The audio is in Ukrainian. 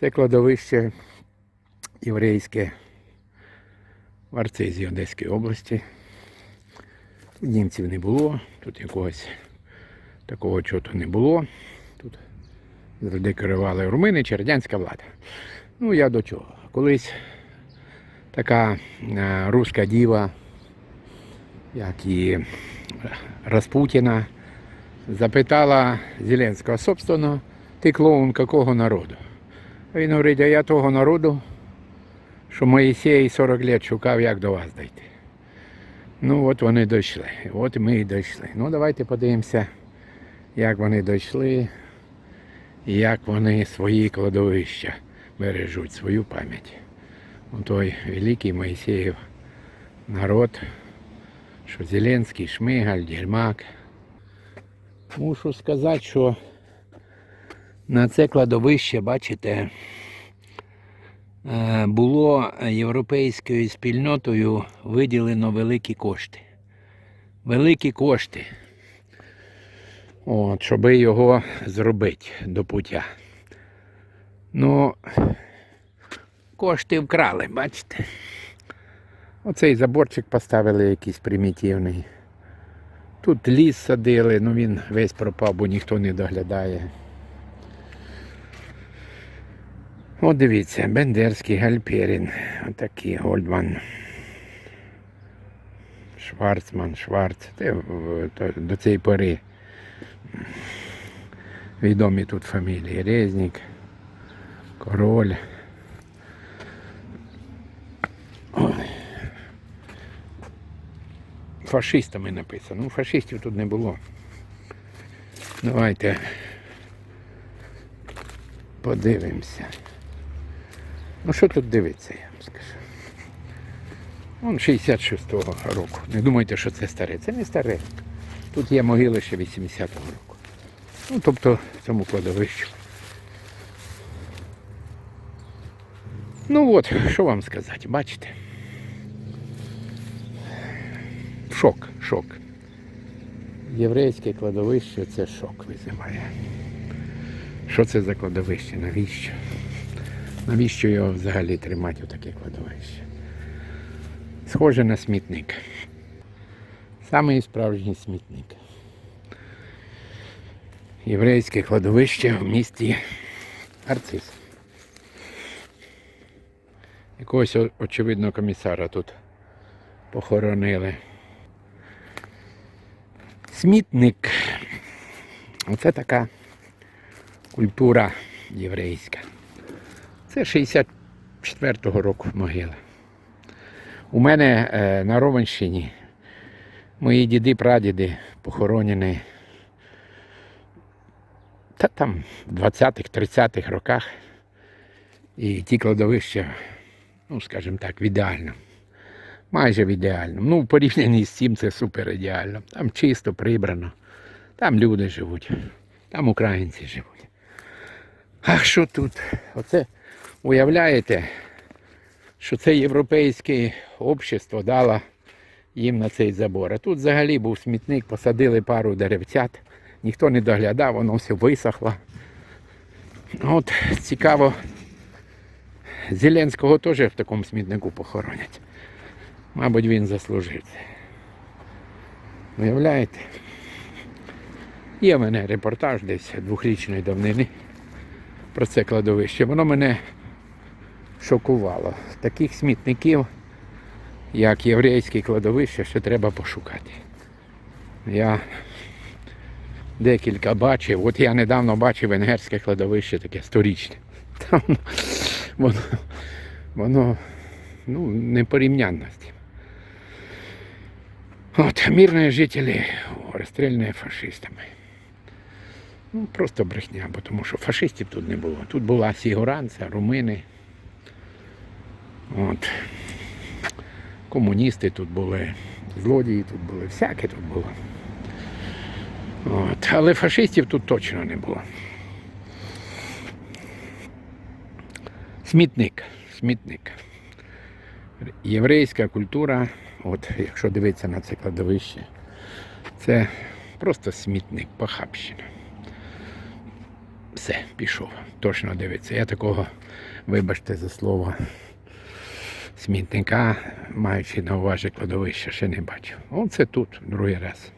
Це кладовище єврейське в Арцизі Одеської області. Німців не було, тут якогось такого чого не було. Тут завжди керували румини чи радянська влада. Ну я до чого? Колись така е, руська діва, як і Распутіна, запитала Зеленського, собственно, ти клоун якого народу? Він говорить, а я того народу, що Моїсей 40 років шукав, як до вас дійти. Ну от вони дійшли. От ми і дійшли. Ну давайте подивимося, як вони дійшли як вони свої кладовища бережуть, свою пам'ять. Той великий Моїсеїв народ, що Зеленський, Шмигаль, Дєрмак. Мушу сказати, що на це кладовище, бачите, е, було європейською спільнотою виділено великі кошти. Великі кошти. От, щоб його зробити до пуття. Ну, кошти вкрали, бачите. Оцей заборчик поставили якийсь примітивний. Тут ліс садили, ну він весь пропав, бо ніхто не доглядає. От дивіться, Бендерський, Гальперін, отакий Гольдман. Шварцман, Шварц. Це до цієї пори відомі тут фамілії. Резнік, Король. Фашистами написано. Ну, фашистів тут не було. Давайте подивимося. Ну що тут дивиться, я вам скажу. Вон 66-го року. Не думайте, що це старе. Це не старе. Тут є могили ще 80-го року. Ну, тобто в цьому кладовищу. Ну от, що вам сказати, бачите? Шок, шок. Єврейське кладовище це шок визиває. Що це за кладовище? Навіщо? Навіщо його взагалі тримати у таке кладовище? Схоже на смітник. Самий справжній смітник. Єврейське кладовище в місті Арцис. Якогось очевидно комісара тут похоронили. Смітник. Оце така культура єврейська. Це 64-го року могила. У мене е, на Ровенщині мої діди, прадіди похоронені та там в 20-х, 30-х роках. І ті кладовища, ну, скажімо так, в ідеальному. Майже в ідеальному. Ну, в порівнянні з цим це супер ідеально. Там чисто прибрано. Там люди живуть, там українці живуть. А що тут? Оце уявляєте, що це європейське общество дало їм на цей забор. А тут взагалі був смітник, посадили пару деревцят, ніхто не доглядав, воно все висохло. От цікаво, Зеленського теж в такому смітнику похоронять. Мабуть, він заслужив це. Уявляєте? Є в мене репортаж десь двохрічної давнини про це кладовище. Воно мене шокувало. Таких смітників, як єврейське кладовище, ще треба пошукати. Я декілька бачив. От я недавно бачив венгерське кладовище таке сторічне. Там воно, воно ну, непорівнянно з тим. От, мирні жителі розстріляні фашистами. Ну, просто брехня, бо тому що фашистів тут не було. Тут була сігуранця, румини. От. Комуністи тут були, злодії тут були, всяке тут було. От. Але фашистів тут точно не було. Смітник. Смітник. Єврейська культура, от якщо дивитися на це кладовище, це просто смітник, похабщина. Все, пішов. Точно дивиться. Я такого, вибачте за слово, смітника, маючи на увазі кладовище, ще не бачив. Оце тут, другий раз.